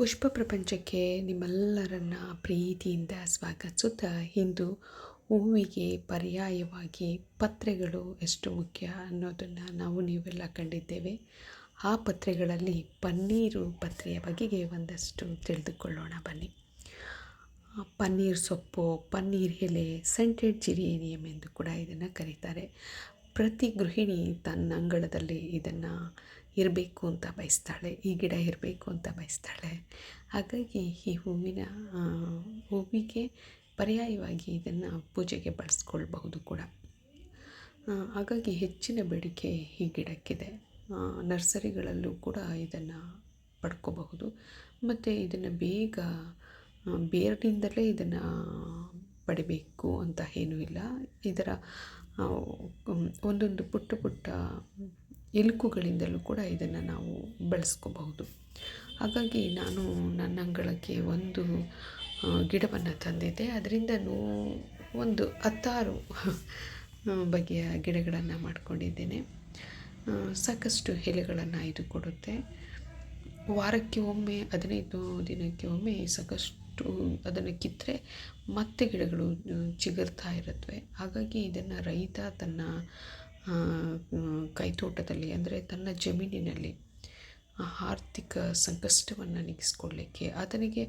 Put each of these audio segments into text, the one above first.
ಪುಷ್ಪ ಪ್ರಪಂಚಕ್ಕೆ ನಿಮ್ಮೆಲ್ಲರನ್ನ ಪ್ರೀತಿಯಿಂದ ಸ್ವಾಗತಿಸುತ್ತಾ ಇಂದು ಹೂವಿಗೆ ಪರ್ಯಾಯವಾಗಿ ಪತ್ರೆಗಳು ಎಷ್ಟು ಮುಖ್ಯ ಅನ್ನೋದನ್ನು ನಾವು ನೀವೆಲ್ಲ ಕಂಡಿದ್ದೇವೆ. ಆ ಪತ್ರೆಗಳಲ್ಲಿ ಪನ್ನೀರು ಪತ್ರೆಯ ಬಗೆಗೆ ಒಂದಷ್ಟು ತಿಳಿದುಕೊಳ್ಳೋಣ, ಬನ್ನಿ. ಪನ್ನೀರ್ ಸೊಪ್ಪು, ಪನ್ನೀರ್ ಎಲೆ, ಸೆಂಟೆಡ್ ಜಿರೇನಿಯಂ ಎಂದು ಕೂಡ ಇದನ್ನು ಕರೀತಾರೆ. ಪ್ರತಿ ಗೃಹಿಣಿ ತನ್ನ ಅಂಗಳದಲ್ಲಿ ಇದನ್ನು ಇರಬೇಕು ಅಂತ ಬಯಸ್ತಾಳೆ, ಈ ಗಿಡ ಇರಬೇಕು ಅಂತ ಬಯಸ್ತಾಳೆ. ಹಾಗಾಗಿ ಈ ಹೂವಿನ ಹೂವಿಗೆ ಪರ್ಯಾಯವಾಗಿ ಇದನ್ನು ಪೂಜೆಗೆ ಬಳಸ್ಕೊಳ್ಬಹುದು ಕೂಡ. ಹಾಗಾಗಿ ಹೆಚ್ಚಿನ ಬೇಡಿಕೆ ಈ ಗಿಡಕ್ಕಿದೆ. ನರ್ಸರಿಗಳಲ್ಲೂ ಕೂಡ ಇದನ್ನು ಪಡ್ಕೋಬಹುದು. ಮತ್ತು ಇದನ್ನು ಬೇಗ ಬೇರಿನಿಂದಲೇ ಇದನ್ನು ಪಡಿಬೇಕು ಅಂತ ಏನೂ ಇಲ್ಲ. ಇದರ ಒಂದೊಂದು ಪುಟ್ಟ ಪುಟ್ಟ ಎಲುಕುಗಳಿಂದಲೂ ಕೂಡ ಇದನ್ನು ನಾವು ಬಳಸ್ಕೋಬಹುದು. ಹಾಗಾಗಿ ನಾನು ನನ್ನ ಅಂಗಳಕ್ಕೆ ಒಂದು ಗಿಡವನ್ನು ತಂದಿದ್ದೆ. ಅದರಿಂದ ಒಂದು ಹತ್ತಾರು ಬಗೆಯ ಗಿಡಗಳನ್ನು ಮಾಡಿಕೊಂಡಿದ್ದೇನೆ. ಸಾಕಷ್ಟು ಎಲೆಗಳನ್ನು ಇದು ಕೊಡುತ್ತೆ. ವಾರಕ್ಕೆ ಒಮ್ಮೆ, ಹದಿನೈದು ದಿನಕ್ಕೆ ಒಮ್ಮೆ ಸಾಕಷ್ಟು ಅದನ್ನು ಕಿತ್ತರೆ ಮತ್ತೆ ಗಿಡಗಳು ಚಿಗುರ್ತಾ ಇರುತ್ತವೆ ಹಾಗಾಗಿ ಇದನ್ನು ರೈತ ತನ್ನ ಕೈತೋಟದಲ್ಲಿ, ಅಂದರೆ ತನ್ನ ಜಮೀನಿನಲ್ಲಿ ಆರ್ಥಿಕ ಸಂಕಷ್ಟವನ್ನು ನೀಗಿಸ್ಕೊಳ್ಳಿಕ್ಕೆ, ಆತನಿಗೆ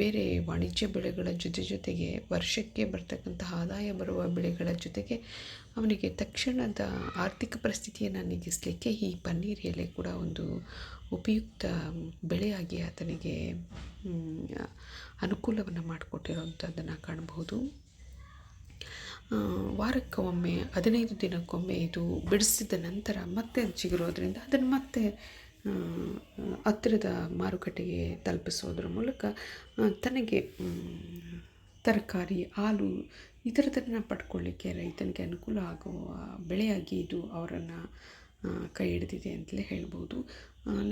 ಬೇರೆ ವಾಣಿಜ್ಯ ಬೆಳೆಗಳ ಜೊತೆ ಜೊತೆಗೆ ವರ್ಷಕ್ಕೆ ಬರ್ತಕ್ಕಂತಹ ಆದಾಯ ಬರುವ ಬೆಳೆಗಳ ಜೊತೆಗೆ ಅವನಿಗೆ ತಕ್ಷಣದ ಆರ್ಥಿಕ ಪರಿಸ್ಥಿತಿಯನ್ನು ನೀಗಿಸಲಿಕ್ಕೆ ಈ ಪನ್ನೀರ್ ಎಲೆ ಕೂಡ ಒಂದು ಉಪಯುಕ್ತ ಬೆಳೆಯಾಗಿ ಆತನಿಗೆ ಅನುಕೂಲವನ್ನು ಮಾಡಿಕೊಟ್ಟಿರುವಂಥದ್ದನ್ನು ಕಾಣಬಹುದು ವಾರಕ್ಕೊಮ್ಮೆ, ಹದಿನೈದು ದಿನಕ್ಕೊಮ್ಮೆ ಇದು ಬಿಡಿಸಿದ ನಂತರ ಮತ್ತೆ ಚಿಗುರೋದ್ರಿಂದ ಅದನ್ನು ಮತ್ತೆ ಹತ್ತಿರದ ಮಾರುಕಟ್ಟೆಗೆ ತಲುಪಿಸೋದ್ರ ಮೂಲಕ ತನಗೆ ತರಕಾರಿ, ಹಾಲು ಈ ಥರದನ್ನು ಪಡ್ಕೊಳ್ಳಿಕ್ಕೆ ರೈತನಿಗೆ ಅನುಕೂಲ ಆಗುವ ಬೆಳೆಯಾಗಿ ಇದು ಅವರನ್ನು ಕೈ ಹಿಡಿದಿದೆ ಅಂತಲೇ ಹೇಳ್ಬೋದು.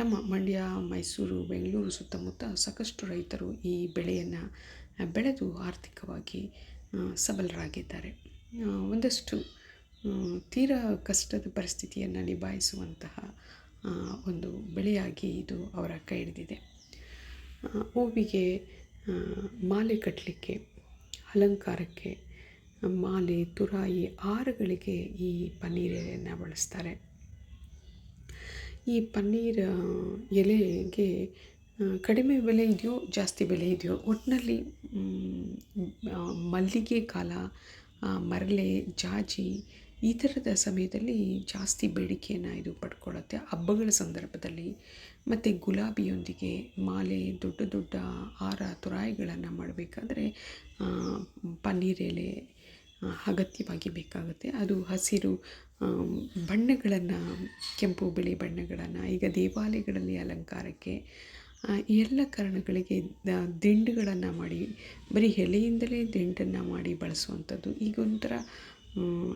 ನಮ್ಮ ಮಂಡ್ಯ, ಮೈಸೂರು, ಬೆಂಗಳೂರು ಸುತ್ತಮುತ್ತ ಸಾಕಷ್ಟು ರೈತರು ಈ ಬೆಳೆಯನ್ನು ಬೆಳೆದು ಆರ್ಥಿಕವಾಗಿ ಸಬಲರಾಗಿದ್ದಾರೆ. ಒಂದಷ್ಟು ತೀರಾ ಕಷ್ಟದ ಪರಿಸ್ಥಿತಿಯನ್ನು ನಿಭಾಯಿಸುವಂತಹ ಒಂದು ಬೆಳೆಯಾಗಿ ಇದು ಅವರ ಕೈ ಹಿಡಿದಿದೆ. ಹೂವಿಗೆ ಮಾಲೆ ಕಟ್ಟಲಿಕ್ಕೆ ಅಲಂಕಾರಕ್ಕೆ, ಮಾಲೆ, ತುರಾಯಿ ಆರಗಳಿಗೆ ಈ ಪನ್ನೀರನ್ನು ಬಳಸ್ತಾರೆ. ಈ ಪನ್ನೀರ್ ಎಲೆಗೆ ಕಡಿಮೆ ಬೆಲೆ ಇದೆಯೋ ಜಾಸ್ತಿ ಬೆಲೆ ಇದೆಯೋ ಒಟ್ಟಿನಲ್ಲಿ ಮಲ್ಲಿಗೆ ಕಾಲ ಮರಳೆ, ಜಾಜಿ ಈ ಥರದ ಸಮಯದಲ್ಲಿ ಜಾಸ್ತಿ ಬೇಡಿಕೆಯನ್ನು ಇದು ಪಡ್ಕೊಳ್ಳುತ್ತೆ. ಹಬ್ಬಗಳ ಸಂದರ್ಭದಲ್ಲಿ ಮತ್ತು ಗುಲಾಬಿಯೊಂದಿಗೆ ಮಾಲೆ, ದೊಡ್ಡ ದೊಡ್ಡ ಹಾರ, ತುರಾಯಿಗಳನ್ನು ಮಾಡಬೇಕಾದ್ರೆ ಪನ್ನೀರೆಲೆ ಅಗತ್ಯವಾಗಿ ಬೇಕಾಗುತ್ತೆ. ಅದು ಹಸಿರು ಬಣ್ಣಗಳನ್ನು, ಕೆಂಪು ಬಿಳಿ ಬಣ್ಣಗಳನ್ನು, ಈಗ ದೇವಾಲಯಗಳಲ್ಲಿ ಅಲಂಕಾರಕ್ಕೆ ಎಲ್ಲ ಕಾರಣಗಳಿಗೆ ದಿಂಡುಗಳನ್ನು ಮಾಡಿ, ಬರೀ ಎಲೆಯಿಂದಲೇ ದಿಂಡನ್ನು ಮಾಡಿ ಬಳಸುವಂಥದ್ದು. ಈಗ ಒಂಥರ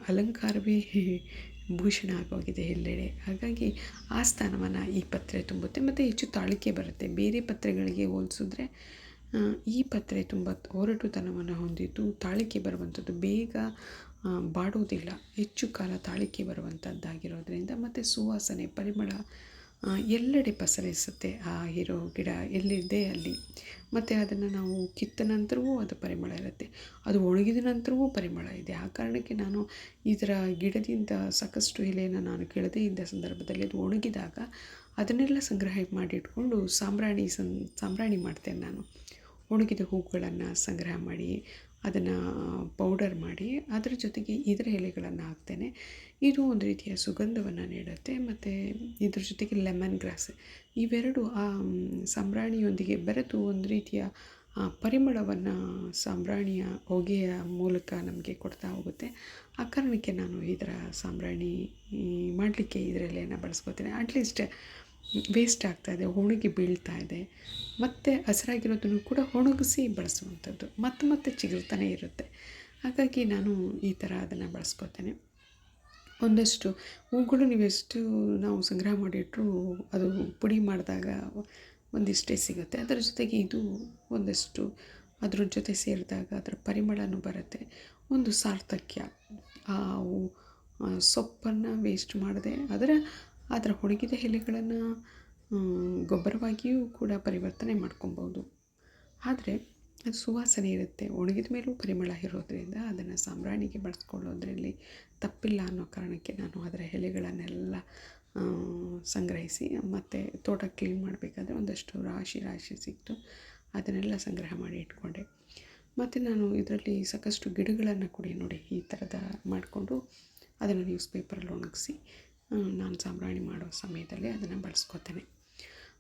ಅಲಂಕಾರವೇ ಭೂಷಣ ಆಗೋಗಿದೆ ಎಲ್ಲೆಡೆ. ಹಾಗಾಗಿ ಆ ಸ್ಥಾನವನ್ನು ಈ ಪತ್ರೆ ತುಂಬುತ್ತೆ. ಮತ್ತು ಹೆಚ್ಚು ತಾಳಿಕೆ ಬರುತ್ತೆ. ಬೇರೆ ಪತ್ರೆಗಳಿಗೆ ಹೋಲಿಸಿದ್ರೆ ಈ ಪತ್ರೆ ತುಂಬ ಹೊರಟುತನವನ್ನು ಹೊಂದಿದ್ದು, ತಾಳಿಕೆ ಬರುವಂಥದ್ದು ಬೇಗ ಬಾಡೋದಿಲ್ಲ. ಹೆಚ್ಚು ಕಾಲ ತಾಳಿಕೆ ಬರುವಂಥದ್ದಾಗಿರೋದ್ರಿಂದ ಮತ್ತು ಸುವಾಸನೆ, ಪರಿಮಳ ಎಲ್ಲೆಡೆ ಪಸರಿಸುತ್ತೆ ಆ ಇರೋ ಗಿಡ ಎಲ್ಲಿದೆ ಅಲ್ಲಿ. ಮತ್ತು ಅದನ್ನು ನಾವು ಕಿತ್ತ ನಂತರವೂ ಅದು ಪರಿಮಳ ಇರುತ್ತೆ. ಅದು ಒಣಗಿದ ನಂತರವೂ ಪರಿಮಳ ಇದೆ. ಆ ಕಾರಣಕ್ಕೆ ನಾನು ಇದರ ಗಿಡದಿಂದ ಸಾಕಷ್ಟು ಎಲೆಯನ್ನು ನಾನು ಕೆಳದೆ ಇದ್ದ ಸಂದರ್ಭದಲ್ಲಿ ಅದು ಒಣಗಿದಾಗ ಅದನ್ನೆಲ್ಲ ಸಂಗ್ರಹ ಮಾಡಿಟ್ಕೊಂಡು ಸಾಂಬ್ರಾಣಿ ಸಂ, ಸಾಂಬ್ರಾಣಿ ಮಾಡ್ತೇನೆ ನಾನು. ಒಣಗಿದ ಹೂಗಳನ್ನು ಸಂಗ್ರಹ ಮಾಡಿ ಅದನ್ನು ಪೌಡರ್ ಮಾಡಿ ಅದರ ಜೊತೆಗೆ ಇದರ ಎಲೆಗಳನ್ನು ಹಾಕ್ತೇನೆ. ಇದು ಒಂದು ರೀತಿಯ ಸುಗಂಧವನ್ನು ನೀಡುತ್ತೆ. ಮತ್ತು ಇದ್ರ ಜೊತೆಗೆ ಲೆಮನ್ ಗ್ರಾಸ್ ಇವೆರಡು, ಆ ಸಾಂಬ್ರಾಣಿಯೊಂದಿಗೆ ಬೆರೆತು ಒಂದು ರೀತಿಯ ಪರಿಮಳವನ್ನು ಸಾಂಬ್ರಾಣಿಯ ಹೊಗೆಯ ಮೂಲಕ ನಮಗೆ ಕೊಡ್ತಾ ಹೋಗುತ್ತೆ. ಆ ಕಾರಣಕ್ಕೆ ನಾನು ಇದರ ಸಾಂಬ್ರಾಣಿ ಮಾಡಲಿಕ್ಕೆ ಇದರ ಎಲೆಯನ್ನು ಬಳಸ್ಕೋತೇನೆ ಅಟ್ಲೀಸ್ಟ್ ವೇಸ್ಟ್ ಆಗ್ತಾಯಿದೆ ಒಣಗಿ ಬೀಳ್ತಾ ಇದೆ. ಮತ್ತು ಹಸಿರಾಗಿರೋದನ್ನು ಕೂಡ ಒಣಗಿಸಿ ಬಳಸುವಂಥದ್ದು. ಮತ್ತೆ ಮತ್ತೆ ಚಿಗುರ್ತಾನೆ ಇರುತ್ತೆ. ಹಾಗಾಗಿ ನಾನು ಈ ಥರ ಅದನ್ನು ಬಳಸ್ಕೋತೇನೆ. ಒಂದಷ್ಟು ಹೂಗಳು ನೀವೆಷ್ಟು ನಾವು ಸಂಗ್ರಹ ಮಾಡಿಟ್ಟರು ಅದು ಪುಡಿ ಮಾಡಿದಾಗ ಒಂದಿಷ್ಟೇ ಸಿಗುತ್ತೆ. ಅದರ ಜೊತೆಗೆ ಇದು ಒಂದಷ್ಟು ಅದ್ರ ಜೊತೆ ಸೇರಿದಾಗ ಅದರ ಪರಿಮಳನೂ ಬರುತ್ತೆ. ಒಂದು ಸಾರ್ಥಕ್ಯ. ಆ ಸೊಪ್ಪನ್ನು ವೇಸ್ಟ್ ಮಾಡದೆ ಅದರ ಅದರ ಒಣಗಿದ ಎಲೆಗಳನ್ನು ಗೊಬ್ಬರವಾಗಿಯೂ ಕೂಡ ಪರಿವರ್ತನೆ ಮಾಡ್ಕೊಬೋದು. ಆದರೆ ಅದು ಸುವಾಸನೆ ಇರುತ್ತೆ. ಒಣಗಿದ ಮೇಲೂ ಪರಿಮಳ ಇರೋದರಿಂದ ಅದನ್ನು ಸಾಂಬ್ರಾಣಿಗೆ ಬಳಸ್ಕೊಳ್ಳೋದ್ರಲ್ಲಿ ತಪ್ಪಿಲ್ಲ ಅನ್ನೋ ಕಾರಣಕ್ಕೆ ನಾನು ಅದರ ಎಲೆಗಳನ್ನೆಲ್ಲ ಸಂಗ್ರಹಿಸಿ ಮತ್ತು ತೋಟ ಕ್ಲೀನ್ ಮಾಡಬೇಕಾದ್ರೆ ಒಂದಷ್ಟು ರಾಶಿ ರಾಶಿ ಸಿಕ್ತು. ಅದನ್ನೆಲ್ಲ ಸಂಗ್ರಹ ಮಾಡಿ ಇಟ್ಕೊಂಡೆ. ಮತ್ತು ನಾನು ಇದರಲ್ಲಿ ಸಾಕಷ್ಟು ಗಿಡಗಳನ್ನು ಕೂಡ ನೋಡಿ ಈ ಥರದ ಮಾಡಿಕೊಂಡು ಅದನ್ನು ನ್ಯೂಸ್ ಪೇಪರಲ್ಲಿ ಒಣಗಿಸಿ ನಾನು ಸಾಂಬ್ರಾಣಿ ಮಾಡೋ ಸಮಯದಲ್ಲಿ ಅದನ್ನು ಬಳಸ್ಕೊತೇನೆ.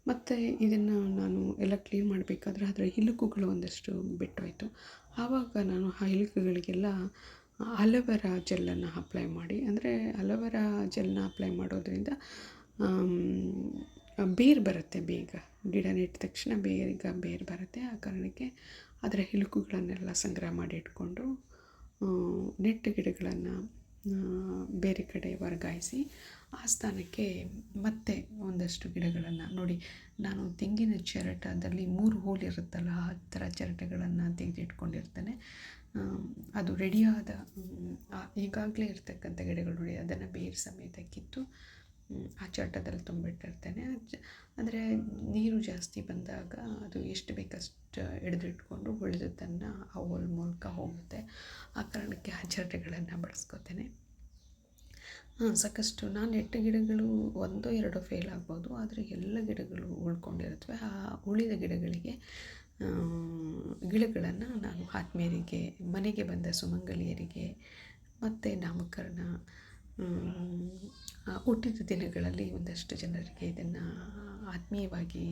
ಮತ್ತು ಇದನ್ನು ನಾನು ಎಲ್ಲ ಕ್ಲೀನ್ ಮಾಡಬೇಕಾದ್ರೆ ಅದರ ಹಿಲುಕುಗಳು ಒಂದಷ್ಟು ಬಿಟ್ಟೋಯಿತು ಆವಾಗ ನಾನು ಆ ಹಿಲುಕುಗಳಿಗೆಲ್ಲ ಅಲೋವೆರಾ ಜೆಲ್ಲನ್ನು ಅಪ್ಲೈ ಮಾಡಿ, ಅಂದರೆ ಅಲೋವೆರಾ ಜೆಲ್ನ ಅಪ್ಲೈ ಮಾಡೋದ್ರಿಂದ ಬೇರು ಬರುತ್ತೆ ಬೇಗ. ಗಿಡ ನೆಟ್ಟ ತಕ್ಷಣ ಬೇಗ ಬೇರು ಬರುತ್ತೆ. ಆ ಕಾರಣಕ್ಕೆ ಅದರ ಹಿಲುಕುಗಳನ್ನೆಲ್ಲ ಸಂಗ್ರಹ ಮಾಡಿ ಇಟ್ಕೊಂಡು ನೆಟ್ಟ ಗಿಡಗಳನ್ನು ಬೇರೆ ಕಡೆ ವರ್ಗಾಯಿಸಿ ಆ ಸ್ಥಾನಕ್ಕೆ ಮತ್ತೆ ಒಂದಷ್ಟು ಗಿಡಗಳನ್ನು ನೋಡಿ. ನಾನು ತೆಂಗಿನ ಚಿರಟದಲ್ಲಿ ಮೂರು ಹೋಲ್ ಇರುತ್ತಲ್ಲ, ಆ ಥರ ಚಿರಟಗಳನ್ನು ತೆಗೆದಿಟ್ಕೊಂಡಿರ್ತೇನೆ. ಅದು ರೆಡಿಯಾದ ಈಗಾಗಲೇ ಇರ್ತಕ್ಕಂಥ ಗಿಡಗಳು ನೋಡಿ, ಅದನ್ನು ಬೇರೆ ಸಮೇತ ಕಿತ್ತು ಆ ಚಟದಲ್ಲಿ ತುಂಬಿಟ್ಟಿರ್ತೇನೆ. ಅಂದರೆ ನೀರು ಜಾಸ್ತಿ ಬಂದಾಗ ಅದು ಎಷ್ಟು ಬೇಕಷ್ಟು ಹಿಡಿದಿಟ್ಕೊಂಡು ಉಳಿದದ್ದನ್ನು ಆ ಹೋಲ್ ಮೂಲಕ ಹೋಗುತ್ತೆ. ಆ ಕಾರಣಕ್ಕೆ ಆ ಚರಟೆಗಳನ್ನು ಬಳಸ್ಕೊತೇನೆ. ಸಾಕಷ್ಟು ನಾನು ನೆಟ್ಟ ಗಿಡಗಳು ಒಂದೋ ಎರಡೋ ಫೇಲ್ ಆಗ್ಬೋದು. ಆದರೆ ಎಲ್ಲ ಗಿಡಗಳು ಉಳ್ಕೊಂಡಿರುತ್ತವೆ. ಆ ಉಳಿದ ಗಿಡಗಳಿಗೆ ಗಿಡಗಳನ್ನು ನಾನು ಆತ್ಮೀಯರಿಗೆ, ಮನೆಗೆ ಬಂದ ಸುಮಂಗಲಿಯರಿಗೆ ಮತ್ತು ನಾಮಕರಣ ಹುಟ್ಟಿದ ದಿನಗಳಲ್ಲಿ ಒಂದಷ್ಟು ಜನರಿಗೆ ಇದನ್ನು ಆತ್ಮೀಯವಾಗಿ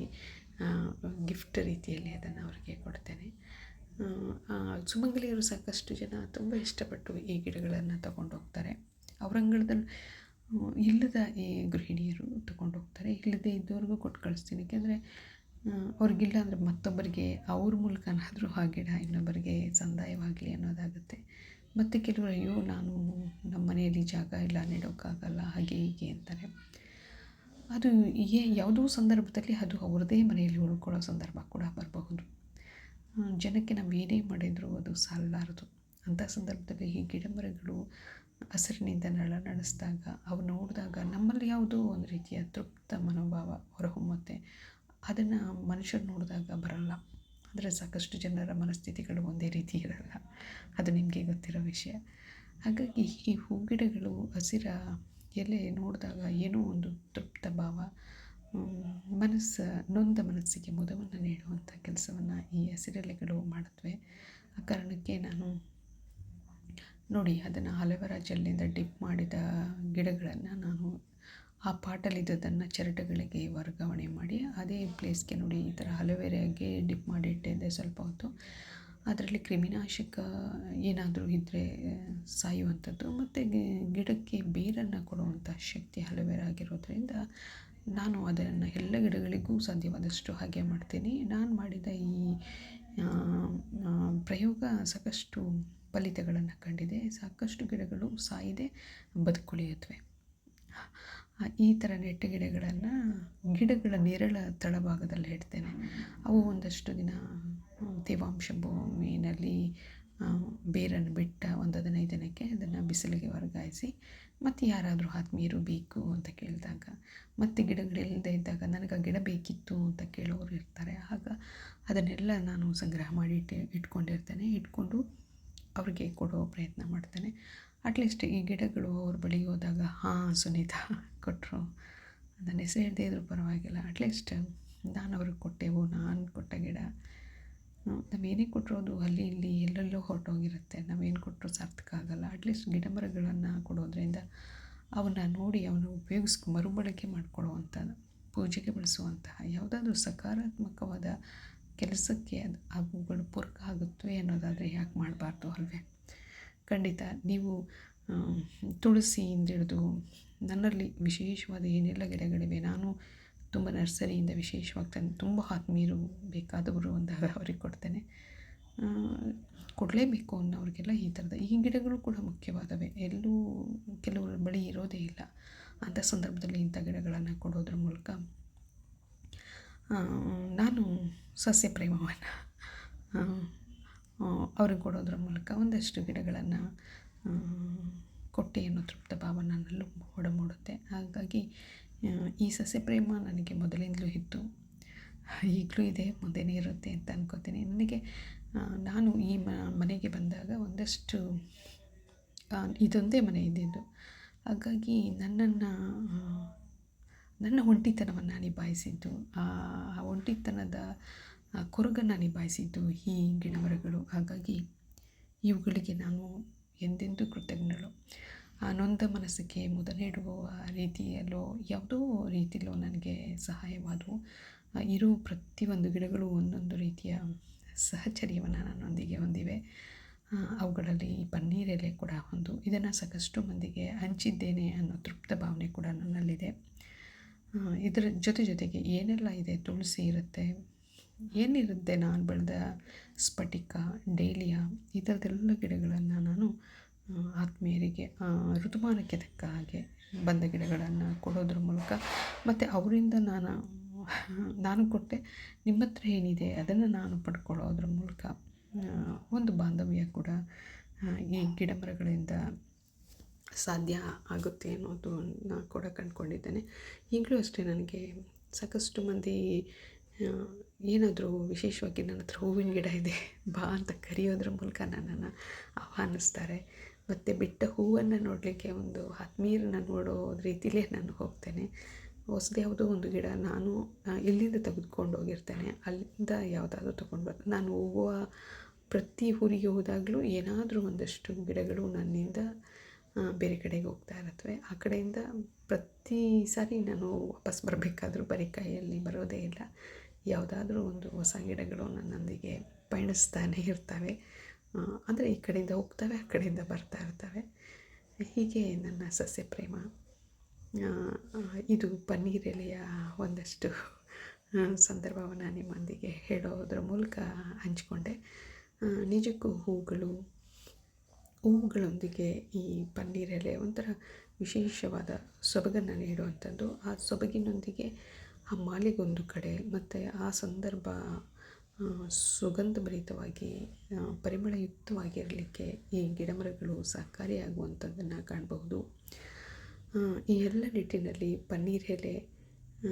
ಗಿಫ್ಟ್ ರೀತಿಯಲ್ಲಿ ಅದನ್ನು ಅವರಿಗೆ ಕೊಡ್ತೇನೆ. ಸುಮಂಗಲಿಯರು ಸಾಕಷ್ಟು ಜನ ತುಂಬ ಇಷ್ಟಪಟ್ಟು ಈ ಗಿಡಗಳನ್ನು ತಗೊಂಡೋಗ್ತಾರೆ. ಅವ್ರ ಅಂಗಳದಲ್ಲಿ ಇಲ್ಲದ ಈ ಗೃಹಿಣಿಯರು ತಗೊಂಡೋಗ್ತಾರೆ. ಇಲ್ಲದೇ ಇದ್ದವ್ರಿಗೂ ಕೊಟ್ಟು ಕಳಿಸ್ತೀನಿ. ಯಾಕೆಂದರೆ ಅವ್ರಿಗಿಲ್ಲ ಅಂದರೆ ಮತ್ತೊಬ್ಬರಿಗೆ ಅವ್ರ ಮೂಲಕನಾದರೂ ಆ ಗಿಡ ಇನ್ನೊಬ್ಬರಿಗೆ ಸಂದಾಯವಾಗಲಿ ಅನ್ನೋದಾಗುತ್ತೆ. ಮತ್ತು ಕೆಲವರು, ಅಯ್ಯೋ, ನಾನು ನಮ್ಮ ಮನೆಯಲ್ಲಿ ಜಾಗ ಇಲ್ಲ, ನೆಡೋಕ್ಕಾಗಲ್ಲ, ಹಾಗೆ ಹೀಗೆ ಅಂತಾರೆ. ಅದು ಏ, ಯಾವುದೋ ಸಂದರ್ಭದಲ್ಲಿ ಅದು ಅವ್ರದ್ದೇ ಮನೆಯಲ್ಲಿ ಉಳ್ಕೊಳ್ಳೋ ಸಂದರ್ಭ ಕೂಡ ಬರಬಹುದು. ಜನಕ್ಕೆ ನಾವು ಏನೇ ಮಾಡಿದರೂ ಅದು ಸಾಲಲಾರದು. ಅಂಥ ಸಂದರ್ಭದಲ್ಲಿ ಈ ಗಿಡ ಮರಗಳು ಹಸಿರಿನಿಂದ ನಳ ನಡೆಸಿದಾಗ, ಅವು ನೋಡಿದಾಗ ನಮ್ಮಲ್ಲಿ ಯಾವುದೋ ಒಂದು ರೀತಿಯ ತೃಪ್ತ ಮನೋಭಾವ ಹೊರಹೊಮ್ಮುತ್ತೆ. ಅದನ್ನು ಮನುಷ್ಯರು ನೋಡಿದಾಗ ಬರಲ್ಲ. ಆದರೆ ಸಾಕಷ್ಟು ಜನರ ಮನಸ್ಥಿತಿಗಳು ಒಂದೇ ರೀತಿ ಇರಲ್ಲ. ಅದು ನಿಮಗೆ ಗೊತ್ತಿರೋ ವಿಷಯ. ಹಾಗಾಗಿ ಈ ಹೂಗಿಡಗಳು, ಹಸಿರ ಎಲೆ ನೋಡಿದಾಗ ಏನೋ ಒಂದು ತೃಪ್ತ ಭಾವ ಮನಸ್ಸು, ನೊಂದ ಮನಸ್ಸಿಗೆ ಮುದವನ್ನು ನೀಡುವಂಥ ಕೆಲಸವನ್ನು ಈ ಹಸಿರೆಲೆಗಳು ಮಾಡುತ್ತವೆ. ಆ ಕಾರಣಕ್ಕೆ ನಾನು ನೋಡಿ, ಅದನ್ನು ಹಲವರ ಜಲ್ಲಿಂದ ಡಿಪ್ ಮಾಡಿದ ಗಿಡಗಳನ್ನು ನಾನು ಆ ಪಾಟಲ್ಲಿದ್ದದನ್ನು ಚರಟಗಳಿಗೆ ವರ್ಗಾವಣೆ ಮಾಡಿ ಅದೇ ಪ್ಲೇಸ್ಗೆ ನೋಡಿ ಈ ಥರ ಅಲೋವೆರಾಗೆ ಡಿಪ್ ಮಾಡಿ ಇಟ್ಟಿದ್ದೆ ಸ್ವಲ್ಪ ಹೊತ್ತು. ಅದರಲ್ಲಿ ಕ್ರಿಮಿನಾಶಕ ಏನಾದರೂ ಇದ್ದರೆ ಸಾಯುವಂಥದ್ದು ಮತ್ತು ಗಿಡಕ್ಕೆ ಬೇರನ್ನು ಕೊಡುವಂಥ ಶಕ್ತಿ ಅಲೋವೆರಾ ಆಗಿರೋದ್ರಿಂದ ನಾನು ಅದನ್ನು ಎಲ್ಲ ಗಿಡಗಳಿಗೂ ಸಾಧ್ಯವಾದಷ್ಟು ಹಾಗೆ ಮಾಡ್ತೀನಿ. ನಾನು ಮಾಡಿದ ಈ ಪ್ರಯೋಗ ಸಾಕಷ್ಟು ಫಲಿತಗಳನ್ನು ಕಂಡಿದೆ. ಸಾಕಷ್ಟು ಗಿಡಗಳು ಸಾಯಿದೆ, ಬದುಕುಳಿಯುತ್ತವೆ. ಈ ಥರ ನೆಟ್ಟ ಗಿಡಗಳನ್ನು ಗಿಡಗಳ ನೆರಳ ತಳಭಾಗದಲ್ಲಿ ಇಡ್ತೇನೆ. ಅವು ಒಂದಷ್ಟು ದಿನ ತೇವಾಂಶ ಭೂಮಿಯಲ್ಲಿ ಬೇರನ್ನು ಬಿಟ್ಟ ಒಂದು ಹದಿನೈದು ದಿನಕ್ಕೆ ಅದನ್ನು ಬಿಸಿಲಿಗೆ ವರ್ಗಾಯಿಸಿ, ಮತ್ತು ಯಾರಾದರೂ ಆತ್ಮೀಯರು ಬೇಕು ಅಂತ ಕೇಳಿದಾಗ, ಮತ್ತು ಗಿಡಗಳಿಲ್ಲದೆ ಇದ್ದಾಗ ನನಗೆ ಆ ಗಿಡ ಬೇಕಿತ್ತು ಅಂತ ಕೇಳೋರು ಇರ್ತಾರೆ. ಆಗ ಅದನ್ನೆಲ್ಲ ನಾನು ಸಂಗ್ರಹ ಮಾಡಿ ಇಟ್ಟು, ಇಟ್ಕೊಂಡಿರ್ತೇನೆ. ಇಟ್ಕೊಂಡು ಅವ್ರಿಗೆ ಕೊಡೋ ಪ್ರಯತ್ನ ಮಾಡ್ತೇನೆ. ಅಟ್ಲೀಸ್ಟ್ ಈ ಗಿಡಗಳು ಅವ್ರ ಬಳಿ ಹೋದಾಗ, ಹಾಂ, ಸುನೀತಾ ಕೊಟ್ಟರು ಅದನ್ನು ಹೆಸರು ಹೇಳದೇ ಇದ್ರೂ ಪರವಾಗಿಲ್ಲ. ಅಟ್ಲೀಸ್ಟ್ ನಾನು ಅವ್ರಿಗೆ ಕೊಟ್ಟೆವು, ನಾನು ಕೊಟ್ಟ ಗಿಡ. ನಾವೇನೇ ಕೊಟ್ಟರು ಅದು. ಅಲ್ಲಿ, ಇಲ್ಲಿ, ಎಲ್ಲೆಲ್ಲೋ ಹೊರಟೋಗಿರುತ್ತೆ. ನಾವೇನು ಕೊಟ್ಟರು ಸಾರ್ಥಕ ಆಗಲ್ಲ. ಅಟ್ಲೀಸ್ಟ್ ಗಿಡ ಮರಗಳನ್ನು ಕೊಡೋದ್ರಿಂದ ಅವನ್ನ ನೋಡಿ ಅವನ್ನ ಉಪಯೋಗಿಸ್, ಮರುಬಳಕೆ ಮಾಡಿಕೊಳ್ಳುವಂಥದ್ದು ಪೂಜೆಗೆ ಬಳಸುವಂತಹ ಯಾವುದಾದ್ರೂ ಸಕಾರಾತ್ಮಕವಾದ ಕೆಲಸಕ್ಕೆ ಅದು ಅವುಗಳು ಪೂರಕ ಆಗುತ್ತವೆ ಅನ್ನೋದಾದರೆ ಯಾಕೆ ಮಾಡಬಾರ್ದು ಅಲ್ವೇ? ಖಂಡಿತ ನೀವು ತುಳಸಿಯಿಂದ ಹಿಡಿದು ನನ್ನಲ್ಲಿ ವಿಶೇಷವಾದ ಏನೆಲ್ಲ ಗಿಡಗಳಿವೆ ನಾನು ತುಂಬ ನರ್ಸರಿಯಿಂದ ವಿಶೇಷವಾಗಿ ತಂದು ತುಂಬ ಆತ್ಮೀಯರು ಬೇಕಾದವರು ಅಂದಾಗ ಅವ್ರಿಗೆ ಕೊಡ್ತೇನೆ. ಕೊಡಲೇಬೇಕು ಅನ್ನೋರಿಗೆಲ್ಲ ಈ ಥರದ, ಈ ಗಿಡಗಳು ಕೂಡ ಮುಖ್ಯವಾದವೆ. ಎಲ್ಲೂ ಕೆಲವರ ಬಳಿ ಇರೋದೇ ಇಲ್ಲ. ಅಂಥ ಸಂದರ್ಭದಲ್ಲಿ ಇಂಥ ಗಿಡಗಳನ್ನು ಕೊಡೋದ್ರ ಮೂಲಕ ನಾನು ಸಸ್ಯ ಪ್ರೇಮವನ್ನು ಅವ್ರಿಗೆ ಕೊಡೋದ್ರ ಮೂಲಕ ಒಂದಷ್ಟು ಗಿಡಗಳನ್ನು ಕೊಟ್ಟೆ ಅನ್ನೋ ತೃಪ್ತ ಭಾವ ನನ್ನಲ್ಲೂ ಒಡಮೂಡುತ್ತೆ ಹಾಗಾಗಿ ಈ ಸಸ್ಯ ಪ್ರೇಮ ನನಗೆ ಮೊದಲಿಂದಲೂ ಇತ್ತು. ಈಗಲೂ ಇದೆ, ಮುಂದೆನೇ ಇರುತ್ತೆ ಅಂತ ಅನ್ಕೋತೀನಿ. ನನಗೆ ನಾನು ಈ ಮನೆಗೆ ಬಂದಾಗ ಒಂದಷ್ಟು ಇದೊಂದೇ ಮನೆ ಇದ್ದಿದ್ದು. ಹಾಗಾಗಿ ನನ್ನನ್ನು ನನ್ನ ಒಂಟಿತನವನ್ನು ನಿಭಾಯಿಸಿದ್ದು. ಆ ಒಂಟಿತನದ ಕೊರಗನ್ನು ನಿಭಾಯಿಸಿದ್ದು ಈ ಗಿಡಮರಗಳು. ಹಾಗಾಗಿ ಇವುಗಳಿಗೆ ನಾನು ಎಂದೆಂದೂ ಕೃತಜ್ಞಳು. ಆ ನೊಂದ ಮನಸ್ಸಿಗೆ ಮುದ ನೀಡುವ ರೀತಿಯಲ್ಲೋ, ಯಾವುದೋ ರೀತಿಯಲ್ಲೋ ನನಗೆ ಸಹಾಯವಾದವು. ಇರೋ ಪ್ರತಿಯೊಂದು ಗಿಡಗಳು ಒಂದೊಂದು ರೀತಿಯ ಸಹಚರ್ಯವನ್ನು ನನ್ನೊಂದಿಗೆ ಹೊಂದಿವೆ. ಅವುಗಳಲ್ಲಿ ಪನ್ನೀರೆಲೆ ಕೂಡ ಒಂದು. ಇದನ್ನು ಸಾಕಷ್ಟು ಮಂದಿಗೆ ಹಂಚಿದ್ದೇನೆ ಅನ್ನೋ ತೃಪ್ತ ಭಾವನೆ ಕೂಡ ನನ್ನಲ್ಲಿದೆ. ಇದರ ಜೊತೆ ಜೊತೆಗೆ ಏನೆಲ್ಲ ಇದೆ, ತುಳಸಿ ಇರುತ್ತೆ ಏನಿರುತ್ತೆ ನಾನು ಬೆಳೆದ ಸ್ಫಟಿಕ, ಡೇಲಿಯಾ ಈ ಥರದ್ದೆಲ್ಲ ಗಿಡಗಳನ್ನು ನಾನು ಆತ್ಮೀಯರಿಗೆ ಋತುಮಾನಕ್ಕೆ ತಕ್ಕ ಹಾಗೆ ಬಂದ ಗಿಡಗಳನ್ನು ಕೊಡೋದ್ರ ಮೂಲಕ ಮತ್ತು ಅವರಿಂದ ನಾನು ನಾನು ಕೊಟ್ಟೆ. ನಿಮ್ಮ ಹತ್ರ ಏನಿದೆ ಅದನ್ನು ನಾನು ಪಡ್ಕೊಳ್ಳೋದ್ರ ಮೂಲಕ ಒಂದು ಬಾಂಧವ್ಯ ಕೂಡ ಈ ಗಿಡ ಮರಗಳಿಂದ ಸಾಧ್ಯ ಆಗುತ್ತೆ ಅನ್ನೋದನ್ನ ಕೂಡ ಕಂಡುಕೊಂಡಿದ್ದೇನೆ. ಈಗಲೂ ಅಷ್ಟೇ ನನಗೆ ಸಾಕಷ್ಟು ಮಂದಿ ಏನಾದರೂ ವಿಶೇಷವಾಗಿ ನನ್ನ ಹತ್ರ ಹೂವಿನ ಗಿಡ ಇದೆ, ಬಾ ಅಂತ ಕರೆಯೋದ್ರ ಮೂಲಕ ನನ್ನನ್ನು ಆಹ್ವಾನಿಸ್ತಾರೆ. ಮತ್ತು ಬಿಟ್ಟ ಹೂವನ್ನು ನೋಡಲಿಕ್ಕೆ ಒಂದು ಆತ್ಮೀಯರನ್ನ ನೋಡೋ ರೀತಿಲೇ ನಾನು ಹೋಗ್ತೇನೆ. ಹೊಸ್ದು ಯಾವುದೋ ಒಂದು ಗಿಡ ನಾನು ಇಲ್ಲಿಂದ ತೆಗೆದುಕೊಂಡು ಹೋಗಿರ್ತೇನೆ. ಅಲ್ಲಿಂದ ಯಾವುದಾದ್ರೂ ತೊಗೊಂಡು ಬರ್ತೇನೆ ನಾನು ಹೋಗುವ ಪ್ರತಿ ಊರಿಗೆ ಹೋದಾಗಲೂ ಏನಾದರೂ ಒಂದಷ್ಟು ಗಿಡಗಳು ನನ್ನಿಂದ ಬೇರೆ ಕಡೆಗೆ ಹೋಗ್ತಾ ಇರುತ್ತವೆ. ಆ ಕಡೆಯಿಂದ ಪ್ರತಿ ಸಾರಿ ನಾನು ವಾಪಸ್ ಬರಬೇಕಾದ್ರೂ ಬರೀ ಕೈಯಲ್ಲಿ ಬರೋದೇ ಇಲ್ಲ. ಯಾವುದಾದ್ರೂ ಒಂದು ಹೊಸ ಗಿಡಗಳು ನನ್ನೊಂದಿಗೆ ಪಯಣಿಸ್ತಾನೆ ಇರ್ತವೆ. ಅಂದರೆ ಈ ಕಡೆಯಿಂದ ಹೋಗ್ತವೆ, ಆ ಕಡೆಯಿಂದ ಬರ್ತಾ ಇರ್ತವೆ. ಹೀಗೆ ನನ್ನ ಸಸ್ಯ ಪ್ರೇಮ. ಇದು ಪನ್ನೀರ್ ಎಲೆಯ ಒಂದಷ್ಟು ಸಂದರ್ಭವನ್ನು ನಿಮ್ಮೊಂದಿಗೆ ಹೇಳೋದ್ರ ಮೂಲಕ ಹಂಚಿಕೊಂಡೆ. ನಿಜಕ್ಕೂ ಹೂಗಳು ಹೂವುಗಳೊಂದಿಗೆ ಈ ಪನ್ನೀರ್ ಎಲೆ ಒಂಥರ ವಿಶೇಷವಾದ ಸೊಬಗನ್ನು ನೀಡುವಂಥದ್ದು. ಆ ಸೊಬಗಿನೊಂದಿಗೆ ಮಾಲೆಗೊಂದು ಕಡೆ ಮತ್ತು ಆ ಸಂದರ್ಭ ಆ, ಸುಗಂಧಭರಿತವಾಗಿ ಆ, ಪರಿಮಳಯುಕ್ತವಾಗಿರಲಿಕ್ಕೆ ಈ ಗಿಡಮರಗಳು ಸಹಕಾರಿಯಾಗುವಂಥದ್ದನ್ನು ಕಾಣಬಹುದು. ಈ ಎಲ್ಲ ನಿಟ್ಟಿನಲ್ಲಿ ಪನ್ನೀರ್ ಎಲೆ ಆ,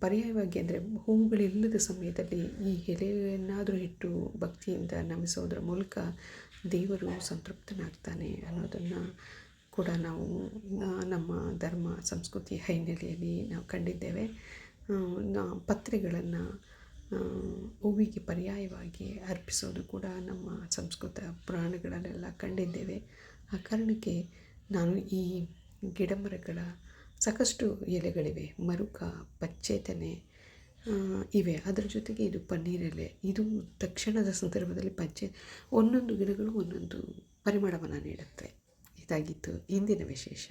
ಪರ್ಯಾಯವಾಗಿ ಅಂದರೆ ಹೂವುಗಳಿಲ್ಲದ ಸಮಯದಲ್ಲಿ ಈ ಎಲೆಯನ್ನಾದರೂ ಇಟ್ಟು ಭಕ್ತಿಯಿಂದ ನಮಿಸೋದ್ರ ಮೂಲಕ ದೇವರು ಸಂತೃಪ್ತನಾಗ್ತಾನೆ ಅನ್ನೋದನ್ನು ಕೂಡ ನಾವು ನಮ್ಮ ಧರ್ಮ ಸಂಸ್ಕೃತಿ ಹಿನ್ನೆಲೆಯಲ್ಲಿ ನಾವು ಕಂಡಿದ್ದೇವೆ. ಆ, ಪತ್ರಿಗಳನ್ನು ಹೂವಿಗೆ ಪರ್ಯಾಯವಾಗಿ ಅರ್ಪಿಸೋದು ಕೂಡ ನಮ್ಮ ಸಂಸ್ಕೃತ ಪುರಾಣಗಳಲ್ಲೆಲ್ಲ ಕಂಡಿದ್ದೇವೆ. ಆ ಕಾರಣಕ್ಕೆ ನಾನು ಈ ಗಿಡಮರಗಳ ಸಾಕಷ್ಟು ಎಲೆಗಳಿವೆ. ಮರುಕ, ಪಚ್ಚೆತನೆ ಇವೆ. ಅದರ ಜೊತೆಗೆ ಇದು ಪನ್ನೀರೆಲೆ ಇದು ತಕ್ಷಣದ ಸಂದರ್ಭದಲ್ಲಿ ಪಚ್ಚೆ, ಒಂದೊಂದು ಗಿಡಗಳು ಒಂದೊಂದು ಪರಿಮಳವನ್ನು ನೀಡುತ್ತೆ. ಇದಾಗಿತ್ತು ಇಂದಿನ ವಿಶೇಷ.